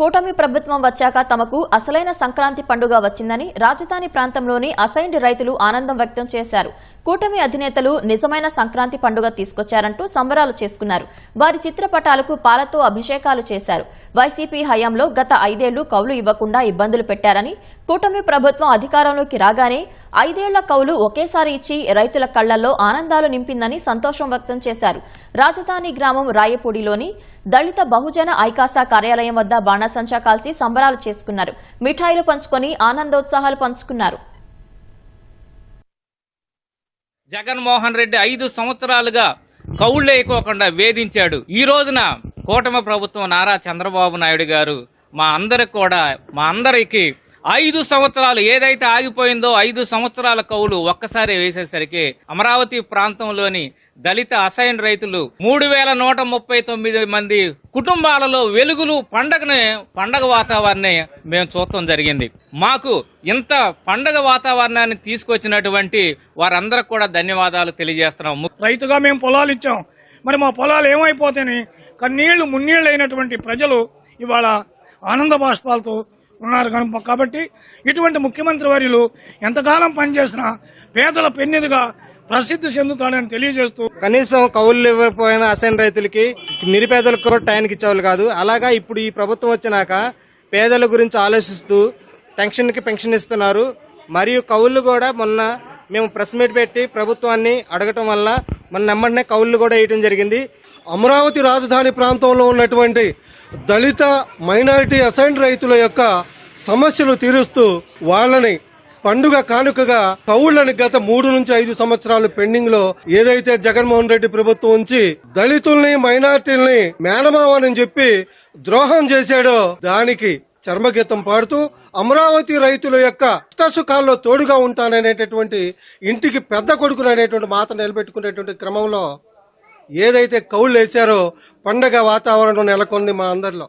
కూటమి ప్రభుత్వం వచ్చాక తమకు అసలైన సంక్రాంతి పండుగ వచ్చిందని రాజధాని ప్రాంతంలోని అసైన్డ్ రైతులు ఆనందం వ్యక్తం చేశారు. కూటమి అధినేతలు నిజమైన సంక్రాంతి పండుగ తీసుకొచ్చారంటూ సంబరాలు చేసుకున్నారు. వారి చిత్రపటాలకు పాలతో అభిషేకాలు చేశారు. వైసీపీ హయాంలో గత ఐదేళ్ళు కౌలు ఇవ్వకుండా ఇబ్బందులు పెట్టారని కూటమి ప్రభుత్వం అధికారంలోకి రాగానే ఐదేళ్ళ కౌలు ఒకేసారి ఇచ్చి రైతుల కళ్ళల్లో ఆనందాలు నింపిందని సంతోషం వ్యక్తం చేశారు. రాజధాని గ్రామం రాయపూడిలోని దళిత బహుజన ఐకాసా కార్యాలయం వద్ద బాణాసంచా కాల్చి సంబరాలు చేసుకున్నారు. మిఠాయిలు పంచుకొని ఆనందోత్సాహాలు పంచుకున్నారు. జగన్మోహన్ రెడ్డి ఐదు సంవత్సరాలుగా కౌళ్ళేయకోకుండా వేధించాడు. ఈ రోజున కూటమి ప్రభుత్వం నారా చంద్రబాబు నాయుడు గారు మా అందరికి కూడా మా అందరికి ఐదు సంవత్సరాలు ఏదైతే ఆగిపోయిందో ఐదు సంవత్సరాల కౌలు ఒక్కసారి వేసేసరికి అమరావతి ప్రాంతంలోని దళిత అసైన్ రైతులు మూడు వేల నూట ముప్పై తొమ్మిది మంది కుటుంబాలలో వెలుగులు పండగని పండగ వాతావరణాన్ని మేము చూడటం జరిగింది. మాకు ఇంత పండగ వాతావరణాన్ని తీసుకొచ్చినటువంటి వారందరికి కూడా ధన్యవాదాలు తెలియజేస్తున్నాము రైతుగా మేము పొలాలు ఇచ్చాం. మరి మా పొలాలు ఏమైపోతాయని కన్నీళ్ళు మున్నీళ్ళు అయినటువంటి ప్రజలు ఇవాళ ఆనంద బాష్పాలతో ఉన్నారు కనుక కాబట్టి ఇటువంటి ముఖ్యమంత్రి వర్యులు ఎంతకాలం పనిచేసినా పేదల పెన్నెదుగా ప్రసిద్ధి చెందుతాడని తెలియజేస్తూ కనీసం కౌలు ఇవ్వకపోయిన అసైన్ రైతులకి నిరుపేదలకు కూడా టైంకి ఇచ్చేవాళ్ళు కాదు. అలాగా ఇప్పుడు ఈ ప్రభుత్వం వచ్చినాక పేదల గురించి ఆలోచిస్తూ పెన్షన్కి పెన్షన్ ఇస్తున్నారు. మరియు కౌళ్ళు కూడా మొన్న మేము ప్రెస్ మీట్ పెట్టి ప్రభుత్వాన్ని అడగటం వల్ల మన నెమ్మడినే కౌళ్ళు కూడా వేయటం జరిగింది. అమరావతి రాజధాని ప్రాంతంలో ఉన్నటువంటి దళిత మైనారిటీ అసైన్ రైతుల యొక్క సమస్యలు తీరుస్తూ వాళ్ళని పండుగ కానుకగా కౌళ్ళని గత మూడు నుంచి ఐదు సంవత్సరాలు పెండింగ్లో ఏదైతే జగన్మోహన్ రెడ్డి ప్రభుత్వం ఉంచి దళితుల్ని మైనారిటీల్ని మేనమావని చెప్పి ద్రోహం చేశాడో దానికి చర్మగీతం పాడుతూ అమరావతి రైతుల యొక్క సుఖాల్లో తోడుగా ఉంటాననేటటువంటి ఇంటికి పెద్ద కొడుకులు అనేటువంటి మాట నిలబెట్టుకునేటువంటి క్రమంలో ఏదైతే కౌళ్ళు వేశారో పండగ వాతావరణం నెలకొంది మా అందరిలో.